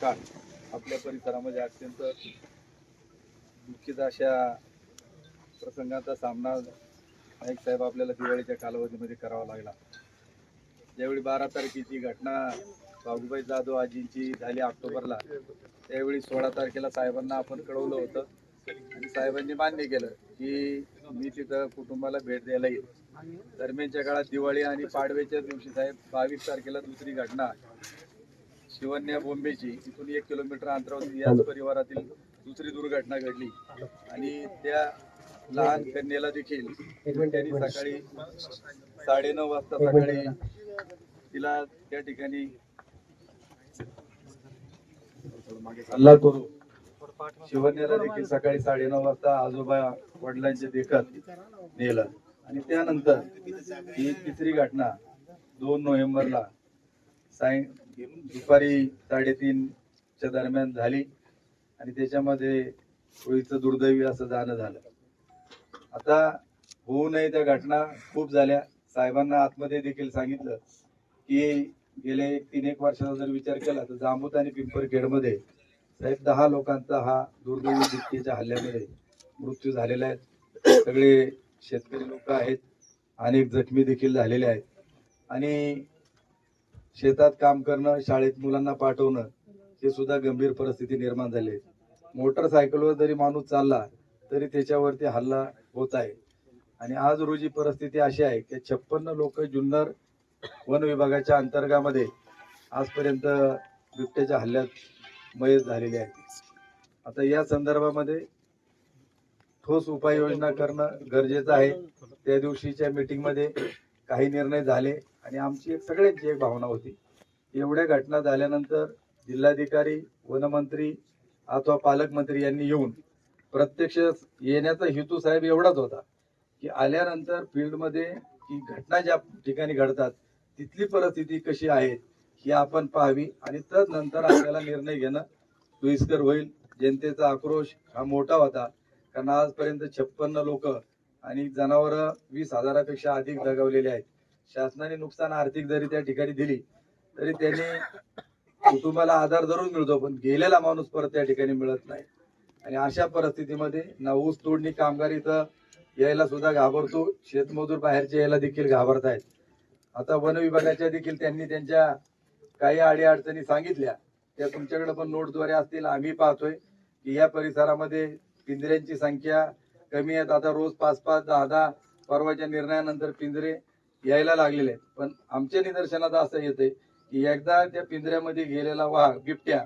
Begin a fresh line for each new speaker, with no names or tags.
काळ आपल्या परिसरामध्ये अत्यंत दुःखीत अशा प्रसंगाचा सामना नाईक साहेब आपल्याला दिवाळीच्या कालावधीमध्ये करावा लागला. ज्यावेळी बारा तारखेची घटना बाबूबाई जाधव आजींची झाली ऑक्टोबरला त्यावेळी सोळा तारखेला साहेबांना आपण कळवलं होतं. आणि साहेबांनी मान्य केलं की मी तिथं कुटुंबाला भेट द्यायला येईल. दरम्यानच्या काळात दिवाळी आणि पाडव्याच्या दिवशी साहेब बावीस तारखेला दुसरी घटना शिवन्या बोंबेची तिथून एक किलोमीटर अंतरावर याच परिवारातील दुसरी दुर्घटना घडली. आणि त्या लहान कन्येला देखील त्यांनी सकाळी साडेनऊ वाजता सकाळी तिला त्या ठिकाणी हल्ला करू शिवन्याला देखील सकाळी साडेनऊ वाजता आजोबा वडिलांच्या देखत नेलं. आणि त्यानंतर ही तिसरी घटना दोन नोव्हेंबरला साय दुपारी साडेतीनच्या दरम्यान झाली आणि त्याच्यामध्ये होळीचं दुर्दैवी असं जाणं झालं. आता होऊ नये त्या घटना खूप झाल्या. साहेबांना आतमध्ये देखील सांगितलं की गेले एक तीन एक वर्षाचा जर विचार केला तर जांबूत आणि पिंपरखेडमध्ये साहेब दहा लोकांचा हा दुर्दैवी बिबटीच्या हल्ल्यामध्ये मृत्यू झालेला आहे. सगळे शेतकरी लोक आहेत. अनेक जखमी देखील झालेले आहेत. आणि शेतात काम करणं शाळेत मुलांना पाठवणं हे सुद्धा गंभीर परिस्थिती निर्माण झाली आहे. मोटरसायकलवर जरी माणूस चालला तरी त्याच्यावरती हल्ला होत आहे. आणि आज रोजी परिस्थिती अशी आहे की छप्पन्न लोक जुन्नर वन विभागाच्या अंतर्गामध्ये आजपर्यंत बिबट्याच्या हल्ल्यात मयत झालेले आहेत. आता या संदर्भामध्ये ठोस उपाययोजना करणं गरजेचं आहे. त्या दिवशीच्या मीटिंगमध्ये काही निर्णय झाले आणि आमची एक सगळ्यांची एक भावना होती. एवढ्या घटना झाल्यानंतर जिल्हाधिकारी वनमंत्री अथवा पालकमंत्री यांनी येऊन प्रत्यक्ष येण्याचा हेतू साहेब एवढाच होता की आल्यानंतर फील्डमध्ये की घटना ज्या ठिकाणी घडतात तिथली परिस्थिती कशी आहे ही आपण पाहावी आणि तदनंतर आपल्याला निर्णय घेणं सोयीस्कर होईल. जनतेचा आक्रोश हा मोठा होता. कारण आजपर्यंत छप्पन्न लोक आणि जनावर वीस हजारापेक्षा अधिक दगावलेले आहेत. शासनाने नुकसान आर्थिक जरी त्या ठिकाणी दिली तरी त्यांनी कुटुंबाला आधार धरून मिळतो पण गेलेला माणूस परत त्या ठिकाणी मिळत नाही. आणि अशा परिस्थितीमध्ये ना ऊस तोडणी कामगार इथं यायला सुद्धा घाबरतो. शेतमजूर बाहेरचे यायला देखील घाबरत आहेत आता वन विभागाच्या देखील त्यांनी त्यांच्या काही आडी अडचणी सांगितल्या. त्या तुमच्याकडे पण नोटद्वारे असतील. आम्ही पाहतोय की या परिसरामध्ये पिंजऱ्यांची संख्या कमी आहेत. आता रोज पाच पाच दहा दहा परवाच्या निर्णयानंतर पिंजरे यायला लागलेले आहेत. पण आमच्या निदर्शनात असं येते की एकदा त्या पिंजऱ्यामध्ये गेलेला वाघ बिबट्या